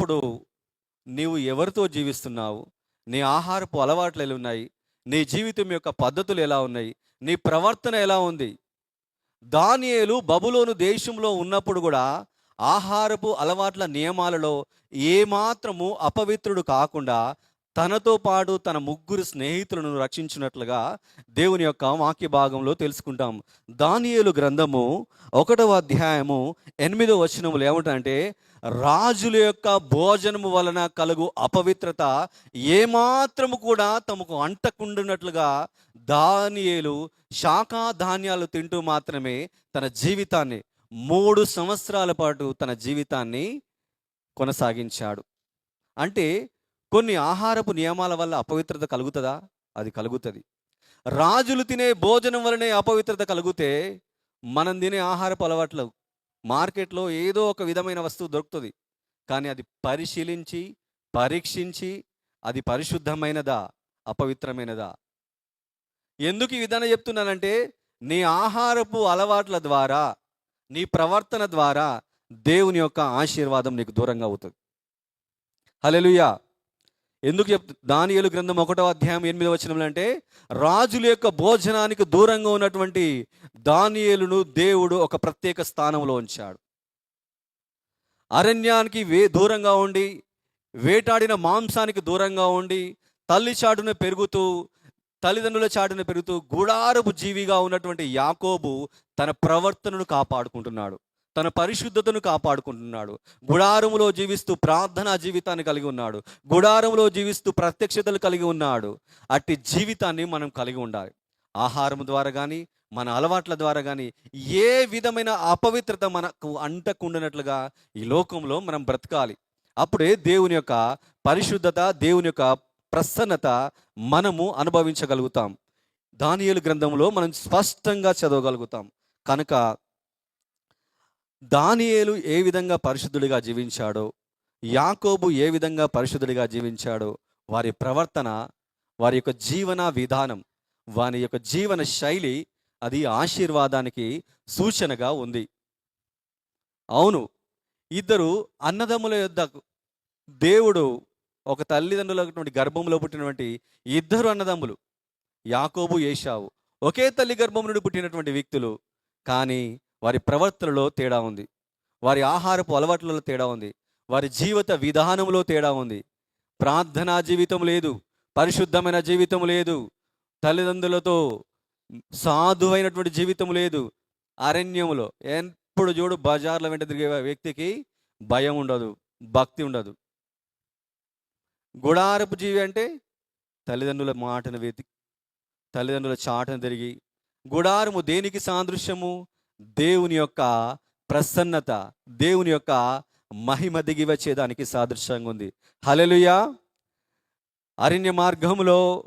ఉన్నప్పుడు నీవు ఎవరితో జీవిస్తున్నావు? నీ ఆహారపు అలవాట్లు ఎలా ఉన్నాయి? నీ జీవితం యొక్క పద్ధతులు ఎలా ఉన్నాయి? నీ ప్రవర్తన ఎలా ఉంది? దానియేలు బబులోను దేశంలో ఉన్నప్పుడు కూడా ఆహారపు అలవాట్ల నియమాలలో ఏమాత్రము అపవిత్రుడు కాకుండా తనతో పాటు తన ముగ్గురు స్నేహితులను రక్షించినట్లుగా దేవుని యొక్క వాక్య భాగంలో తెలుసుకుంటాం. దానియేలు గ్రంథము ఒకటవ అధ్యాయము ఎనిమిదో వచనములు ఏమిటంటే రాజుల యొక్క భోజనము వలన కలుగు అపవిత్రత ఏమాత్రము కూడా తమకు అంటకుండునట్లుగా దానియేలు శాఖా ధాన్యాలు తింటూ మాత్రమే తన జీవితాన్ని మూడు సంవత్సరాల పాటు తన జీవితాన్ని కొనసాగించాడు. అంటే కొన్ని ఆహారపు నియమాల వల్ల అపవిత్రత కలుగుతుందా? అది కలుగుతుంది. రాజులు తినే భోజనం వలనే అపవిత్రత కలిగితే మనం తినే ఆహారపు అలవాట్లు మార్కెట్లో ఏదో ఒక విధమైన వస్తువు దొరుకుతుంది. కానీ అది పరిశీలించి పరీక్షించి అది పరిశుద్ధమైనదా? అపవిత్రమైనదా? ఎందుకు ఈ విధానం చెప్తున్నానంటే నీ ఆహారపు అలవాట్ల ద్వారా నీ ప్రవర్తన ద్వారా దేవుని యొక్క ఆశీర్వాదం నీకు దూరంగా అవుతుంది. హల్లెలూయా! ఎందుకు చెప్ దానియేలు గ్రంథం ఒకటో అధ్యాయం ఎనిమిది వచనంలో అంటే రాజుల యొక్క భోజనానికి దూరంగా ఉన్నటువంటి దానియలును దేవుడు ఒక ప్రత్యేక స్థానంలో ఉంచాడు. అరణ్యానికి వే దూరంగా ఉండి వేటాడిన మాంసానికి దూరంగా ఉండి తల్లి చాటున పెరుగుతూ తల్లిదండ్రుల చాటున పెరుగుతూ గుడారపు జీవిగా ఉన్నటువంటి యాకోబు తన ప్రవర్తనను కాపాడుకుంటున్నాడు. తన పరిశుద్ధతను కాపాడుకుంటున్నాడు. గుడారములో జీవిస్తూ ప్రార్థనా జీవితాన్ని కలిగి ఉన్నాడు. గుడారములో జీవిస్తూ ప్రత్యక్షతలు కలిగి ఉన్నాడు. అట్టి జీవితాన్ని మనం కలిగి ఉండాలి. ఆహారం ద్వారా కానీ మన అలవాట్ల ద్వారా కానీ ఏ విధమైన అపవిత్రత మనకు అంటకుండినట్లుగా ఈ లోకంలో మనం బ్రతకాలి. అప్పుడే దేవుని యొక్క పరిశుద్ధత దేవుని యొక్క ప్రసన్నత మనము అనుభవించగలుగుతాం. దానియలు గ్రంథంలో మనం స్పష్టంగా చదవగలుగుతాం. కనుక దానియేలు ఏ విధంగా పరిశుద్ధుడిగా జీవించాడో యాకోబు ఏ విధంగా పరిశుద్ధుడిగా జీవించాడో వారి ప్రవర్తన వారి యొక్క జీవన విధానం వారి యొక్క జీవన శైలి అది ఆశీర్వాదానికి సూచనగా ఉంది. అవును ఇద్దరు అన్నదమ్ముల యొద్ద దేవుడు ఒక తల్లిదండ్రులటువంటి గర్భంలో పుట్టినటువంటి ఇద్దరు అన్నదమ్ములు యాకోబు ఏషావు ఒకే తల్లి గర్భం నుండి పుట్టినటువంటి వ్యక్తులు కానీ వారి ప్రవర్తనలో తేడా ఉంది. వారి ఆహారపు అలవాట్లలో తేడా ఉంది. వారి జీవిత విధానంలో తేడా ఉంది. ప్రార్థనా జీవితం లేదు. పరిశుద్ధమైన జీవితం లేదు. తల్లిదండ్రులతో సాధువైనటువంటి జీవితం లేదు. అరణ్యములో ఎప్పుడు చూడు బజార్ల వెంట తిరిగే వ్యక్తికి భయం ఉండదు. భక్తి ఉండదు. గుడారపు జీవి అంటే తల్లిదండ్రుల మాటను వెతి తల్లిదండ్రుల చాటను తిరిగి గుడారము దేనికి సాదృశ్యము? దేవుని యొక్క ప్రసన్నత దేవుని యొక్క మహిమ దిగి వచ్చేదానికి సాదృశ్యంగా ఉంది. హలలుయ అరణ్య మార్గంలో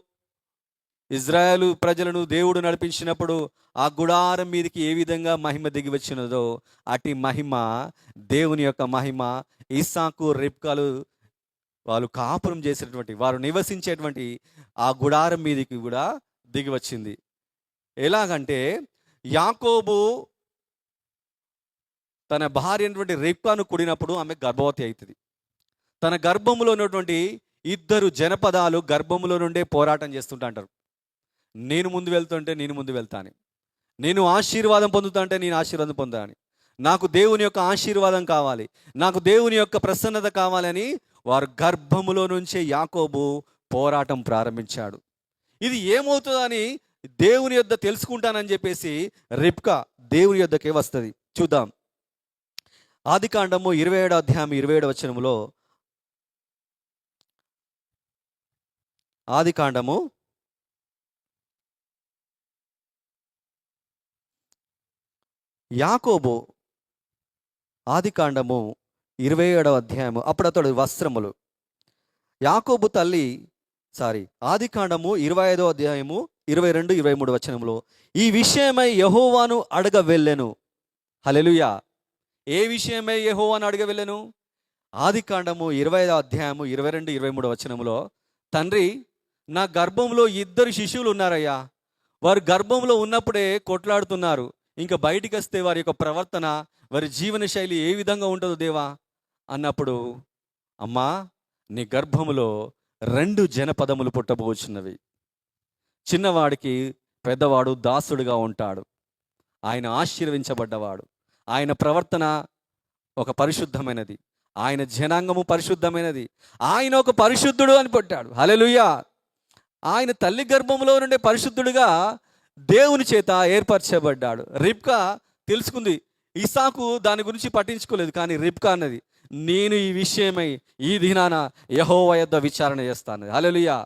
ఇజ్రాయేలు ప్రజలను దేవుడు నడిపించినప్పుడు ఆ గుడారం మీదకి ఏ విధంగా మహిమ దిగి వచ్చినదో అటు మహిమ దేవుని యొక్క మహిమ ఇసాకు రిప్కాలు వాళ్ళు కాపురం చేసినటువంటి వారు నివసించేటువంటి ఆ గుడారం మీదకి కూడా దిగి వచ్చింది ఎలాగంటే యాకోబు తన భార్య అయినటువంటి రేప్కాను కూడినప్పుడు ఆమె గర్భవతి అవుతుంది తన గర్భములో ఉన్నటువంటి ఇద్దరు జనపదాలు గర్భములో నుండే పోరాటం చేస్తుంటా అంటారు. నేను ముందు వెళ్తుంటే నేను ముందు వెళ్తాను నేను ఆశీర్వాదం పొందుతా అంటే నేను ఆశీర్వాదం పొందాను నాకు దేవుని యొక్క ఆశీర్వాదం కావాలి. నాకు దేవుని యొక్క ప్రసన్నత కావాలని వారు గర్భములో నుంచే యాకోబు పోరాటం ప్రారంభించాడు. ఇది ఏమవుతుందని దేవుని యొద్ద తెలుసుకుంటానని చెప్పేసి రిప్కా దేవుని యొద్దకే వస్తుంది. చూద్దాం. ఆది కాండము ఇరవై ఏడు అధ్యాయం ఇరవై ఏడు వచనములో ఆది కాండము యాకోబు ఆది కాండము ఇరవై ఏడవ అధ్యాయము అప్పుడు అతడు వస్త్రములు. యాకోబు తల్లి సారీ ఆది కాండము ఇరవై ఐదో అధ్యాయము ఇరవై రెండు ఇరవై మూడు వచనములో ఈ విషయమై యహోవాను అడగ వెళ్ళెను హలెలుయా ఏ విషయమై అని అడగ వెళ్ళెను ఆది కాండము ఇరవై అధ్యాయము ఇరవై రెండు ఇరవై మూడు వచనములో తండ్రి నా గర్భంలో ఇద్దరు శిశువులు ఉన్నారయ్యా. వారు గర్భంలో ఉన్నప్పుడే కొట్లాడుతున్నారు. ఇంకా బయటికి వస్తే వారి యొక్క ప్రవర్తన వారి జీవన శైలి ఏ విధంగా ఉంటుందో దేవా? అన్నప్పుడు అమ్మా నీ గర్భములో రెండు జనపదములు పుట్టబోచున్నవి. చిన్నవాడికి పెద్దవాడు దాసుడుగా ఉంటాడు. ఆయన ఆశీర్వించబడ్డవాడు ఆయన ప్రవర్తన ఒక పరిశుద్ధమైనది. ఆయన జనాంగము పరిశుద్ధమైనది. ఆయన ఒక పరిశుద్ధుడు అని పట్టాడు. హలెలుయా ఆయన తల్లి గర్భంలో నుండే పరిశుద్ధుడుగా దేవుని చేత ఏర్పరచబడ్డాడు. రిబ్కా తెలుసుకుంది. ఇసాకు దాని గురించి పట్టించుకోలేదు కానీ రిప్కా అన్నది నేను ఈ విషయమై ఈ దినాన యహోవ యొద్ద విచారణ చేస్తాను. హలెలుయా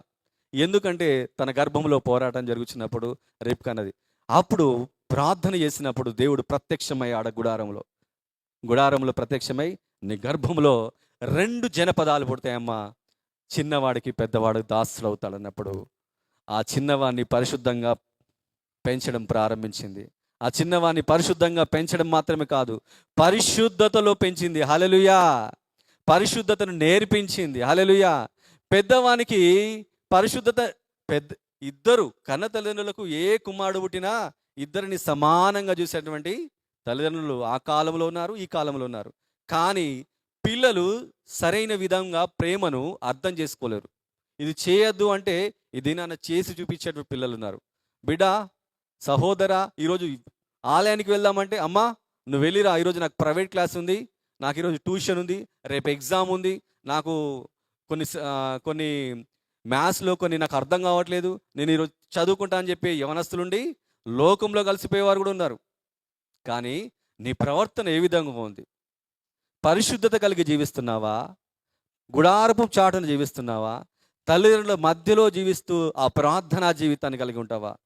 ఎందుకంటే తన గర్భంలో పోరాటం జరుగుతున్నప్పుడు రిప్కా అన్నది అప్పుడు ప్రార్థన చేసినప్పుడు దేవుడు ప్రత్యక్షమై ఆడ గుడారంలో గుడారంలో ప్రత్యక్షమై నీ గర్భంలో రెండు జనపదాలు పుడతాయమ్మా. చిన్నవాడికి పెద్దవాడు దాసులు అవుతాడన్నప్పుడు ఆ చిన్నవాడిని పరిశుద్ధంగా పెంచడం ప్రారంభించింది. ఆ చిన్నవాడిని పరిశుద్ధంగా పెంచడం మాత్రమే కాదు పరిశుద్ధతలో పెంచింది. హలలుయా పరిశుద్ధతను నేర్పించింది. హలలుయా పెద్దవానికి పరిశుద్ధత పెద్ద ఇద్దరు కన్న తల్లిదండ్రులకు ఏ కుమారుడు పుట్టినా ఇద్దరిని సమానంగా చూసేటువంటి తల్లిదండ్రులు ఆ కాలంలో ఉన్నారు ఈ కాలంలో ఉన్నారు. కానీ పిల్లలు సరైన విధంగా ప్రేమను అర్థం చేసుకోలేరు. ఇది చేయొద్దు అంటే ఇది నాన్న చేసి చూపించేటువంటి పిల్లలు ఉన్నారు. బిడ్డ సహోదర ఈరోజు ఆలయానికి వెళ్దామంటే అమ్మా నువ్వు వెళ్ళిరా ఈరోజు నాకు ప్రైవేట్ క్లాస్ ఉంది నాకు ఈరోజు ట్యూషన్ ఉంది రేపు ఎగ్జామ్ ఉంది నాకు కొన్ని కొన్ని మ్యాథ్స్లో కొన్ని నాకు అర్థం కావట్లేదు నేను ఈరోజు చదువుకుంటా అని చెప్పి యవనస్తులుండి లోకంలో కలిసిపోయేవారు కూడా ఉన్నారు. కానీ నీ ప్రవర్తన ఏ విధంగా ఉంది? పరిశుద్ధత కలిగి జీవిస్తున్నావా? గుడారపు చాటును జీవిస్తున్నావా? తల్లిదండ్రుల మధ్యలో జీవిస్తూ ఆ ప్రార్థనా జీవితాన్ని కలిగి ఉంటావా?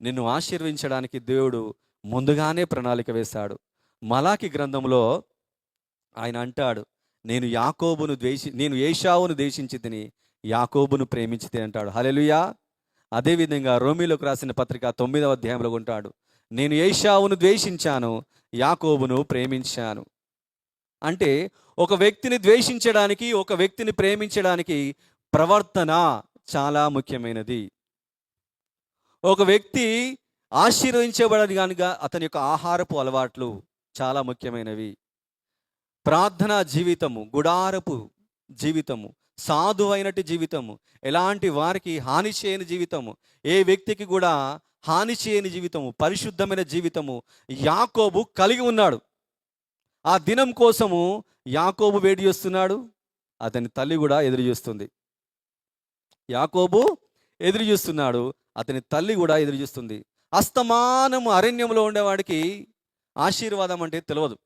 నిన్ను ఆశీర్వించడానికి దేవుడు ముందుగానే ప్రణాళిక వేశాడు. మలాకి గ్రంథంలో ఆయన అంటాడు నేను యాకోబును ద్వేషి నేను ఏషావును ద్వేషించి తిని యాకోబును ప్రేమించి తిని అంటాడు. హలెలుయా అదేవిధంగా రోమిలోకి రాసిన పత్రిక తొమ్మిదవ అధ్యాయంలో ఉంటాడు. నేను ఏషావును ద్వేషించాను యాకోబును ప్రేమించాను. అంటే ఒక వ్యక్తిని ద్వేషించడానికి ఒక వ్యక్తిని ప్రేమించడానికి ప్రవర్తన చాలా ముఖ్యమైనది. ఒక వ్యక్తి ఆశీర్వదించబడని కనుక అతని యొక్క ఆహారపు అలవాట్లు చాలా ముఖ్యమైనవి. ప్రార్థనా జీవితము గుడారపు జీవితము సాధువైనటి జీవితము ఎలాంటి వారికి హాని చేయని జీవితము ఏ వ్యక్తికి కూడా హాని చేయని జీవితము పరిశుద్ధమైన జీవితము యాకోబు కలిగి ఉన్నాడు. ఆ దినం కోసము యాకోబు వేడి చేస్తున్నాడు అతని తల్లి కూడా ఎదురు చూస్తుంది. యాకోబు ఎదురు చూస్తున్నాడు అతని తల్లి కూడా ఎదురు చూస్తుంది. అస్తమానము అరణ్యంలో ఉండేవాడికి ఆశీర్వాదం అంటే తెలియదు.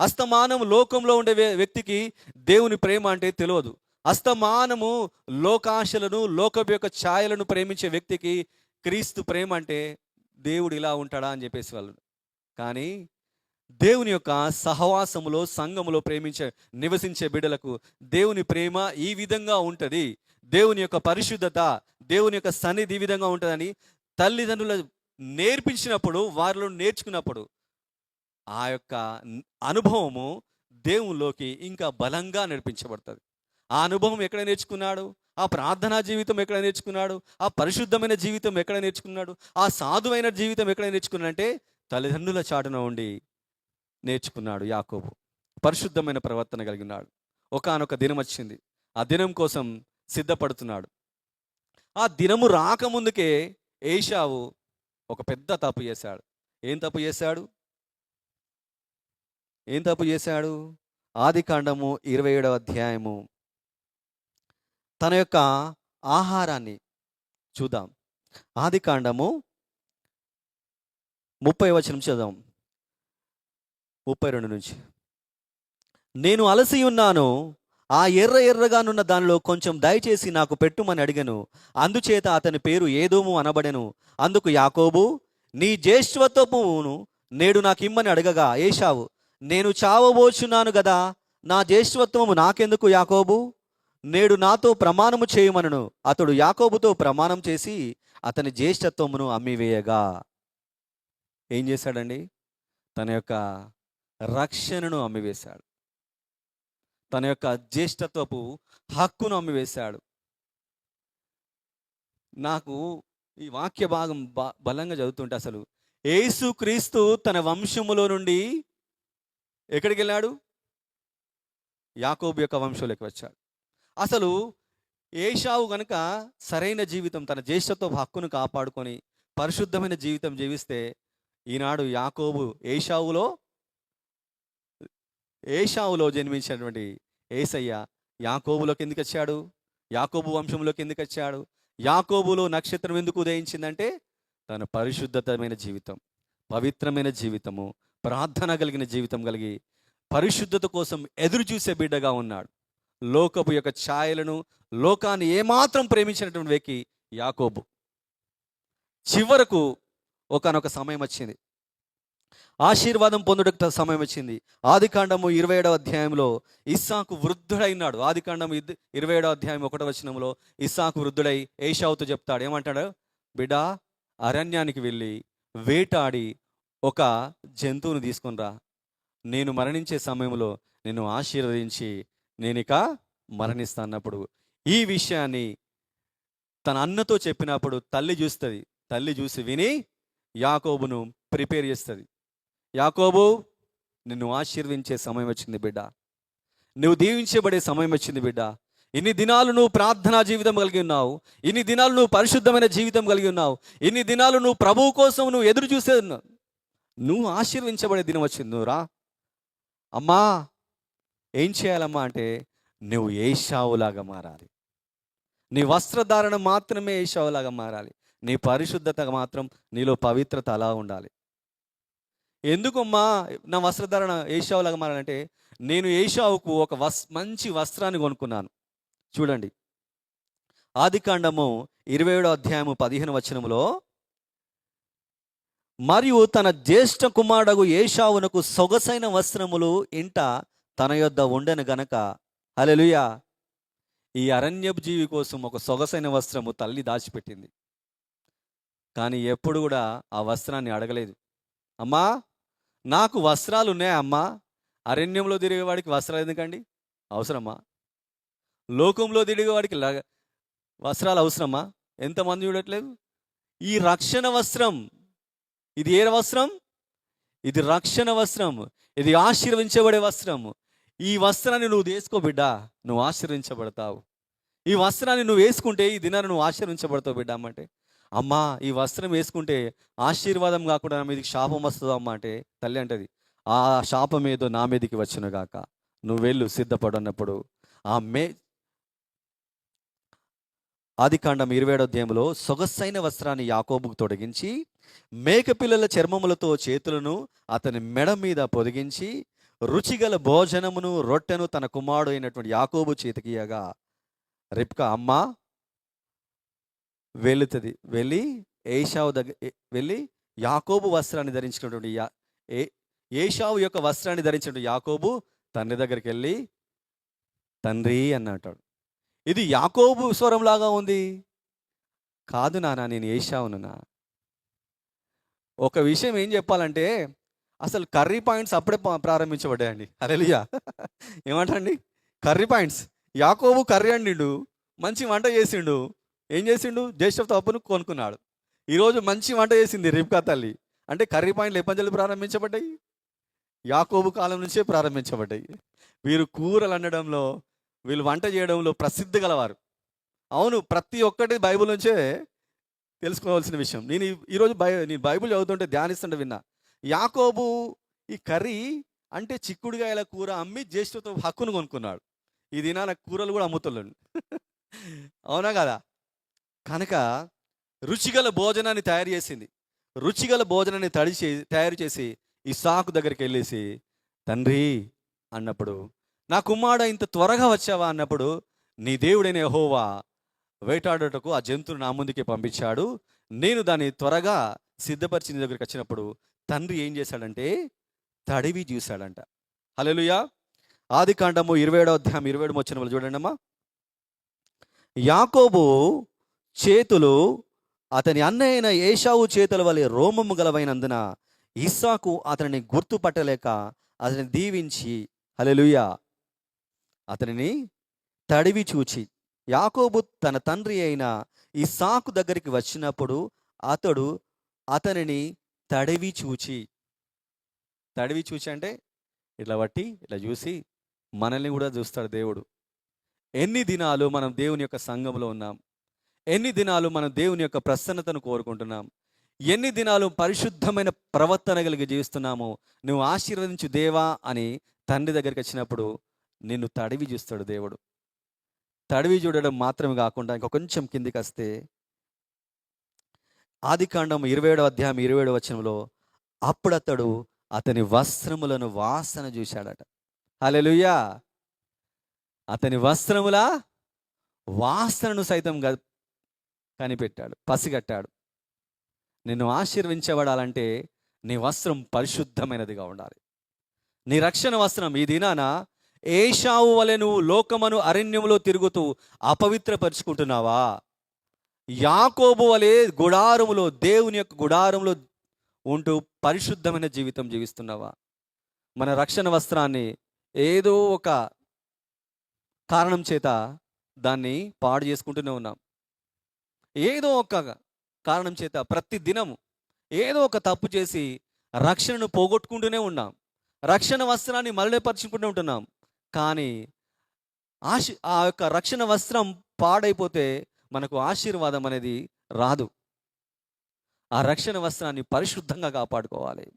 అస్తమానం లోకంలో ఉండే వ్యక్తికి దేవుని ప్రేమ అంటే తెలియదు. అస్తమానము లోకాశలను లోకపు యొక్క ఛాయలను ప్రేమించే వ్యక్తికి క్రీస్తు ప్రేమ అంటే దేవుడు ఇలా ఉంటాడా అని చెప్పేసి వాళ్ళు. కానీ దేవుని యొక్క సహవాసములో సంఘములో ప్రేమించే నివసించే బిడ్డలకు దేవుని ప్రేమ ఈ విధంగా ఉంటుంది. దేవుని యొక్క పరిశుద్ధత దేవుని యొక్క సన్నిధి ఈ విధంగా ఉంటుందని తల్లిదండ్రుల నేర్పించినప్పుడు వారిలో నేర్చుకున్నప్పుడు ఆ యొక్క అనుభవము దేవునిలోకి ఇంకా బలంగా నడిపించబడుతుంది ఆ అనుభవం ఎక్కడ నేర్చుకున్నాడు? ఆ ప్రార్థనా జీవితం ఎక్కడ నేర్చుకున్నాడు? ఆ పరిశుద్ధమైన జీవితం ఎక్కడ నేర్చుకున్నాడు? ఆ సాధువైన జీవితం ఎక్కడ నేర్చుకున్నాడంటే తల్లిదండ్రుల చాటున ఉండి నేర్చుకున్నాడు యాకోబు. పరిశుద్ధమైన ప్రవర్తన కలిగి ఉన్నాడు ఒకానొక దినం వచ్చింది. ఆ దినం కోసం సిద్ధపడుతున్నాడు. ఆ దినము రాకముందుకే ఏషావు ఒక పెద్ద తప్పు చేశాడు. ఏం తప్పు చేశాడు? ఏం తప్పు చేశాడు? ఆది కాండము ఇరవై ఏడవ అధ్యాయము తన యొక్క ఆహారాన్ని చూద్దాం. ఆది కాండము ముప్పై వచనం చదుదాం. ముప్పై రెండు నుంచి. నేను అలసి ఉన్నాను ఆ ఎర్ర ఎర్రగానున్న దానిలో కొంచెం దయచేసి నాకు పెట్టుమని అడిగను. అందుచేత అతని పేరు ఏదోము అనబడెను. అందుకు యాకోబు నీ జ్యేష్ఠత్వమును నేడు నాకు ఇమ్మని అడగగా ఏషావు నేను చావబోచున్నాను గదా నా జ్యేష్ఠత్వము నాకెందుకు యాకోబు? నేడు నాతో ప్రమాణము చేయమనను. అతడు యాకోబుతో ప్రమాణం చేసి అతని జ్యేష్ఠత్వమును అమ్మివేయగా. ఏం చేశాడండి? తన యొక్క రక్షణను అమ్మివేశాడు. తన యొక్క జ్యేష్ఠత్వపు హక్కును అమ్మివేశాడు. నాకు ఈ వాక్య భాగం బ- బలంగా చదువుతుంటే అసలు ఏసు క్రీస్తు తన వంశములో నుండి ఎక్కడికి వెళ్ళాడు యాకోబు యొక్క వంశంలోకి వచ్చాడు. అసలు ఏషావు గనుక సరైన జీవితం తన జ్యేష్ఠతో హక్కును కాపాడుకొని పరిశుద్ధమైన జీవితం జీవిస్తే ఈనాడు యాకోబు ఏషావులో ఏషావులో జన్మించినటువంటి ఏసయ్య యాకోబులోకి ఎందుకు వచ్చాడు యాకోబు వంశంలోకి ఎందుకు వచ్చాడు యాకోబులో నక్షత్రం ఎందుకు ఉదయించిందంటే తన పరిశుద్ధతమైన జీవితం పవిత్రమైన జీవితము ప్రార్థన కలిగిన జీవితం కలిగి పరిశుద్ధత కోసం ఎదురు చూసే బిడ్డగా ఉన్నాడు. లోకపు యొక్క ఛాయలను లోకాన్ని ఏమాత్రం ప్రేమించినటువంటి వ్యక్తి యాకోబు. చివరకు ఒకనొక సమయం వచ్చింది. ఆశీర్వాదం పొందుటకు సమయం వచ్చింది. ఆదికాండము ఇరవై ఏడవ అధ్యాయంలో ఇస్సాకు వృద్ధుడైనాడు. ఆదికాండము ఇద్- ఇరవై ఏడవ అధ్యాయం ఒకటో వచనంలో ఇస్సాకు వృద్ధుడై ఏషావుతో చెప్తాడు. ఏమంటాడు? బిడా అరణ్యానికి వెళ్ళి వేటాడి ఒక జంతువును తీసుకునిరా. నేను మరణించే సమయంలో నేను ఆశీర్వదించి నేను ఇక మరణిస్తా అన్నప్పుడు ఈ విషయాన్ని తన అన్నతో చెప్పినప్పుడు తల్లి చూస్తుంది. తల్లి చూసి విని యాకోబును ప్రిపేర్ చేస్తుంది. యాకోబు నిన్ను ఆశీర్వించే సమయం వచ్చింది బిడ్డ. నువ్వు దీవించబడే సమయం వచ్చింది బిడ్డ. ఇన్ని దినాలు నువ్వు ప్రార్థనా జీవితం కలిగి ఉన్నావు. ఇన్ని దినాలు నువ్వు పరిశుద్ధమైన జీవితం కలిగి ఉన్నావు. ఇన్ని దినాలు నువ్వు ప్రభువు కోసం నువ్వు ఎదురు చూసే ఉన్నావు. నువ్వు ఆశీర్వించబడే దినం వచ్చింది నువ్వు రా అమ్మా ఏం చేయాలమ్మా అంటే నువ్వు ఏషావులాగా మారాలి. నీ వస్త్రధారణ మాత్రమే ఏషావులాగా మారాలి. నీ పరిశుద్ధత మాత్రం నీలో పవిత్రత అలా ఉండాలి. ఎందుకమ్మా నా వస్త్రధారణ ఏషావులాగా మారాలంటే నేను ఏషావుకు ఒక వస్ మంచి వస్త్రాన్ని కొనుక్కున్నాను. చూడండి. ఆదికాండము ఇరవై ఏడో అధ్యాయము పదిహేను వచనములో మరియు తన జ్యేష్ఠ కుమారుడు ఏషావునకు సొగసైన వస్త్రములు ఇంట తన యొద్ద ఉండెను గనక అలెలుయ ఈ అరణ్యపు జీవి కోసం ఒక సొగసైన వస్త్రము తల్లి దాచిపెట్టింది. కానీ ఎప్పుడు కూడా ఆ వస్త్రాన్ని అడగలేదు. అమ్మా నాకు వస్త్రాలు ఉన్నాయా అమ్మా? అరణ్యంలో తిరిగేవాడికి వస్త్రాలు ఎందుకండి? అవసరమా? లోకంలో తిరిగేవాడికి వస్త్రాలు అవసరమా? ఎంతమంది చూడట్లేదు? ఈ రక్షణ వస్త్రం ఇది ఏ వస్త్రం? ఇది రక్షణ వస్త్రం ఇది ఆశీర్వించబడే వస్త్రం ఈ వస్త్రాన్ని నువ్వు వేసుకో బిడ్డ నువ్వు ఆశ్రయించబడతావు ఈ వస్త్రాన్ని నువ్వు వేసుకుంటే ఈ దినాన్ని నువ్వు ఆశ్రయించబడతావు బిడ్డ అమ్మంటే. అమ్మా ఈ వస్త్రం వేసుకుంటే ఆశీర్వాదం కాకుండా నా మీదకి శాపం వస్తుందా అమ్మా అంటే తల్లి అంటది ఆ శాపం ఏదో నా మీదకి వచ్చును గాక. నువ్వు వెళ్ళు సిద్ధపడన్నప్పుడు ఆ మే ఆదికాండం ఇరవై అధ్యాయంలో సొగసైన వస్త్రాన్ని యాకోబుకు తొడిగించి మేకపిల్లల చర్మములతో చేతులను అతని మెడ మీద పొదిగించి రుచిగల భోజనమును రొట్టెను తన కుమారుడు అయినటువంటి యాకోబు చేతికియగా రిప్కా అమ్మ వెళుతుంది. వెళ్ళి ఏషావు దగ్గర వెళ్ళి యాకోబు వస్త్రాన్ని ధరించినటువంటి యా ఏ ఏషావు యొక్క వస్త్రాన్ని ధరించినటువంటి యాకోబు తండ్రి దగ్గరికి వెళ్ళి తండ్రి అన్నటాడు ఇది యాకోబు స్వరంలాగా ఉంది? కాదు నానా నేను ఏషావునునా ఒక విషయం ఏం చెప్పాలంటే అసలు కర్రీ పాయింట్స్ అప్పుడే ప్రారంభించబడ్డాయండి. అరెలియా ఏమంటండి కర్రీ పాయింట్స్. యాకోబు కర్రీ అండిండు మంచి వంట చేసిండు. ఏం చేసిండు? జ్యేష్ఠ తప్పును కొనుక్కున్నాడు. ఈరోజు మంచి వంట చేసింది రిబ్కా తల్లి. అంటే కర్రీ పాయింట్లు ఎప్పటి ప్రారంభించబడ్డాయి? యాకోబు కాలం నుంచే ప్రారంభించబడ్డాయి. వీరు కూరలు అనడంలో వీళ్ళు వంట చేయడంలో ప్రసిద్ధి గలవారు. అవును ప్రతి ఒక్కటి బైబిల్ నుంచే తెలుసుకోవాల్సిన విషయం. నేను ఈరోజు బై నేను బైబిల్ చదువుతుంటే ధ్యానిస్తుంటే విన్నా. యాకోబు ఈ కర్రీ అంటే చిక్కుడుగాయల కూర అమ్మి జ్యేష్ఠతో హక్కును కొనుక్కున్నాడు. ఈ దినాన కూరలు కూడా అమ్ముతున్నాడు అవునా కదా? కనుక రుచిగల భోజనాన్ని తయారు చేసింది. రుచిగల భోజనాన్ని తడిచి తయారు చేసి ఈ సాకు దగ్గరికి వెళ్ళేసి తండ్రి అన్నప్పుడు నా కుమారుడు ఇంత త్వరగా వచ్చావా? అన్నప్పుడు నీ దేవుడైన హోవా వేటాడుటకు ఆ జంతువును నా ముందుకే పంపించాడు. నేను దాన్ని త్వరగా సిద్ధపరిచి నీ దగ్గరికి వచ్చినప్పుడు తండ్రి ఏం చేశాడంటే తడివి చూశాడంట. హల్లెలూయా. ఆది కాండము ఇరవై ఏడో అధ్యాయం ఇరవై ఏడు వచ్చిన వాళ్ళు చూడండి అమ్మా. యాకోబు చేతులు అతని అన్నయ్యైన ఏషావు చేతుల వలె రోమము గలవైనందున ఇస్సాకు అతనిని గుర్తుపట్టలేక అతని దీవించి హలెలుయ అతనిని తడివి చూచి యాకోబు తన తండ్రి అయిన ఇస్సాకు దగ్గరికి వచ్చినప్పుడు అతడు అతనిని తడివి చూచి తడివి చూచి అంటే ఇట్లా బట్టి ఇట్లా చూసి మనల్ని కూడా చూస్తాడు దేవుడు. ఎన్ని దినాలు మనం దేవుని యొక్క సంఘంలో ఉన్నాం? ఎన్ని దినాలు మనం దేవుని యొక్క ప్రసన్నతను కోరుకుంటున్నాం? ఎన్ని దినాలు పరిశుద్ధమైన ప్రవర్తన కలిగి జీవిస్తున్నాము? నువ్వు ఆశీర్వదించు దేవా అని తండ్రి దగ్గరికి వచ్చినప్పుడు నిన్ను తడివి చూస్తాడు దేవుడు. తడివి చూడడం మాత్రమే కాకుండా ఇంకా కొంచెం కిందికి వస్తే ఆది కాండం ఇరవై ఏడవ అధ్యాయం ఇరవై ఏడవ వచనంలో అప్పుడతడు అతని వస్త్రములను వాసన చూశాడట. హల్లెలూయా! అతని వస్త్రముల వాసనను సైతం గ- కనిపెట్టాడు పసిగట్టాడు. నిన్ను ఆశీర్వించబడాలంటే నీ వస్త్రం పరిశుద్ధమైనదిగా ఉండాలి. నీ రక్షణ వస్త్రం ఈ దినాన ఏషావు వలె నువ్వు లోకమను అరణ్యములో తిరుగుతూ అపవిత్రపరుచుకుంటున్నావా? యాకోబు వలె గుడారములో దేవుని యొక్క గుడారములో ఉంటూ పరిశుద్ధమైన జీవితం జీవిస్తున్నావా? మన రక్షణ వస్త్రాన్ని ఏదో ఒక కారణం చేత దాన్ని పాడు చేసుకుంటూనే ఉన్నాం. ఏదో ఒక కారణం చేత ప్రతి దినము ఏదో ఒక తప్పు చేసి రక్షణను పోగొట్టుకుంటూనే ఉన్నాం. రక్షణ వస్త్రాన్ని మరలేపరుచుకుంటూ ఉంటున్నాం. కానీ ఆశ ఆ యొక్క రక్షణ వస్త్రం పాడైపోతే మనకు ఆశీర్వాదం అనేది రాదు. ఆ రక్షణ వస్త్రాన్ని పరిశుద్ధంగా కాపాడుకోవాలి.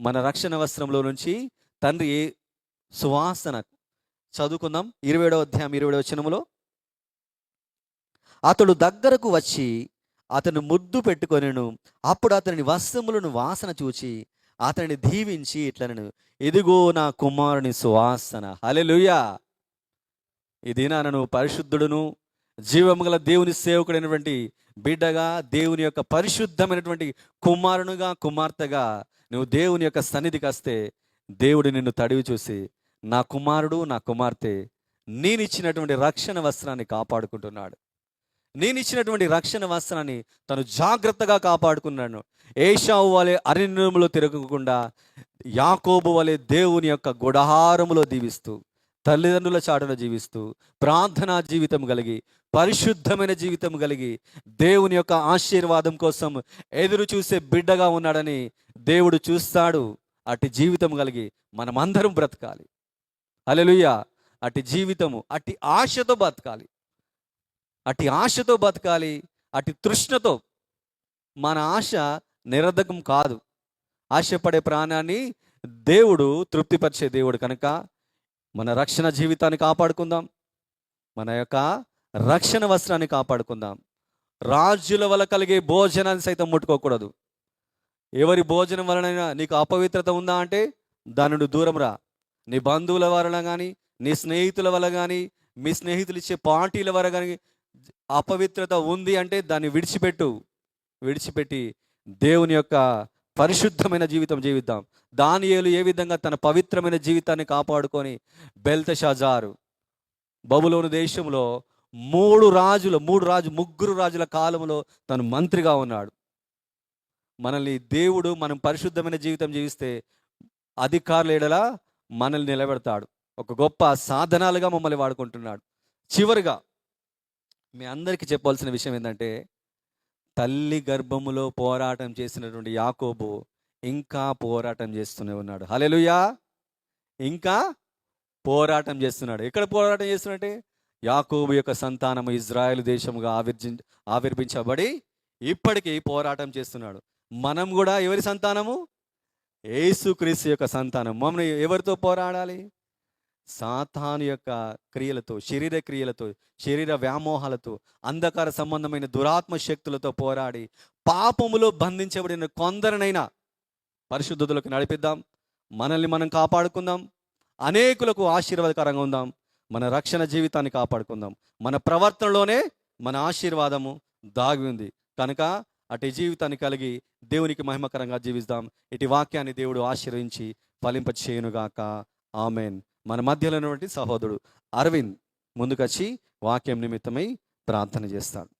మన రక్షణ వస్త్రంలో నుంచి తండ్రి సువాసన చదువుకుందాం. ఇరవై అధ్యాయం ఇరవై ఏడవ వచనములో అతడు దగ్గరకు వచ్చి అతను ముద్దు పెట్టుకొనిను. అప్పుడు అతని వస్త్రములను వాసన చూచి అతనిని దీవించి ఇట్లనను. ఇదిగో నా కుమారుని సువాసన. హల్లెలూయా. ఇది దినాన నువ్వు పరిశుద్ధుడును జీవము గల దేవుని సేవకుడైనటువంటి బిడ్డగా దేవుని యొక్క పరిశుద్ధమైనటువంటి కుమారునుగా కుమార్తెగా నువ్వు దేవుని యొక్క సన్నిధికి వస్తే దేవుడు నిన్ను తడివి చూసి నా కుమారుడు నా కుమార్తె నేనిచ్చినటువంటి రక్షణ వస్త్రాన్ని కాపాడుకుంటున్నాడు. నేనిచ్చినటువంటి రక్షణ వస్త్రాన్ని తను జాగ్రత్తగా కాపాడుకున్నాను. ఏషావు వలె అరణ్యములో తిరగకుండా యాకోబు వలె దేవుని యొక్క గుడహారములో దీవిస్తూ తల్లిదండ్రుల చాటున జీవిస్తూ ప్రార్థనా జీవితం కలిగి పరిశుద్ధమైన జీవితం కలిగి దేవుని యొక్క ఆశీర్వాదం కోసం ఎదురు చూసే బిడ్డగా ఉన్నాడని దేవుడు చూస్తాడు. అటు జీవితం కలిగి మనమందరం బ్రతకాలి. అలెలుయ్య అటు జీవితము అట్టి ఆశతో బతకాలి అట్టి ఆశతో బతకాలి అటు తృష్ణతో. మన ఆశ నిరర్ధకం కాదు. ఆశపడే ప్రాణాన్ని దేవుడు తృప్తిపరిచే దేవుడు కనుక మన రక్షణ జీవితాన్ని కాపాడుకుందాం. మన యొక్క రక్షణ వస్త్రాన్ని కాపాడుకుందాం. రాజుల వల్ల కలిగే భోజనాన్ని సైతం ముట్టుకోకూడదు. ఎవరి భోజనం వలనైనా నీకు అపవిత్రత ఉందా అంటే దాని దూరం రా. నీ బంధువుల వలన కానీ నీ స్నేహితుల వల్ల కానీ మీ స్నేహితులు ఇచ్చే పార్టీల వల్ల కానీ అపవిత్రత ఉంది అంటే దాన్ని విడిచిపెట్టు. విడిచిపెట్టి దేవుని యొక్క పరిశుద్ధమైన జీవితం జీవిద్దాం. దానియేలు ఏ విధంగా తన పవిత్రమైన జీవితాన్ని కాపాడుకొని బెల్తషాజారు బబులోని దేశంలో మూడు రాజులు మూడు రాజు ముగ్గురు రాజుల కాలంలో తను మంత్రిగా ఉన్నాడు. మనల్ని దేవుడు మనం పరిశుద్ధమైన జీవితం జీవిస్తే అధికారుల ఎడలా మనల్ని నిలబెడతాడు. ఒక గొప్ప సాధనాలుగా మమ్మల్ని వాడుకుంటున్నాడు. చివరిగా మీ అందరికీ చెప్పాల్సిన విషయం ఏంటంటే తల్లి గర్భములో పోరాటం చేసినటువంటి యాకోబు ఇంకా పోరాటం చేస్తూనే ఉన్నాడు. హలెలుయా ఇంకా పోరాటం చేస్తున్నాడు. ఎక్కడ పోరాటం చేస్తున్నట్టే యాకోబు యొక్క సంతానము ఇజ్రాయెల్ దేశముగా ఆవిర్జి ఆవిర్భించబడి ఇప్పటికీ పోరాటం చేస్తున్నాడు. మనం కూడా ఎవరి సంతానము? ఏసుక్రీస్తు యొక్క సంతానం. మమ్మల్ని ఎవరితో పోరాడాలి? సాతాను యొక్క క్రియలతో శరీర క్రియలతో శరీర వ్యామోహాలతో అంధకార సంబంధమైన దురాత్మ శక్తులతో పోరాడి పాపములో బంధించబడిన కొందరినైనా పరిశుద్ధులకు నడిపిద్దాం. మనల్ని మనం కాపాడుకుందాం. అనేకులకు ఆశీర్వాదకరంగా ఉందాం. మన రక్షణ జీవితాన్ని కాపాడుకుందాం. మన ప్రవర్తనలోనే మన ఆశీర్వాదము దాగి ఉంది. కనుక అటు జీవితాన్ని కలిగి దేవునికి మహిమకరంగా జీవిస్తాం ఇటు వాక్యాన్ని దేవుడు ఆశీర్వించి ఫలింప చేయనుగాక ఆమెన్. మన మధ్యలో ఉన్నటువంటి సహోదరుడు అరవింద్ ముందుకొచ్చి వాక్యం నిమిత్తమై ప్రార్థన చేస్తాడు.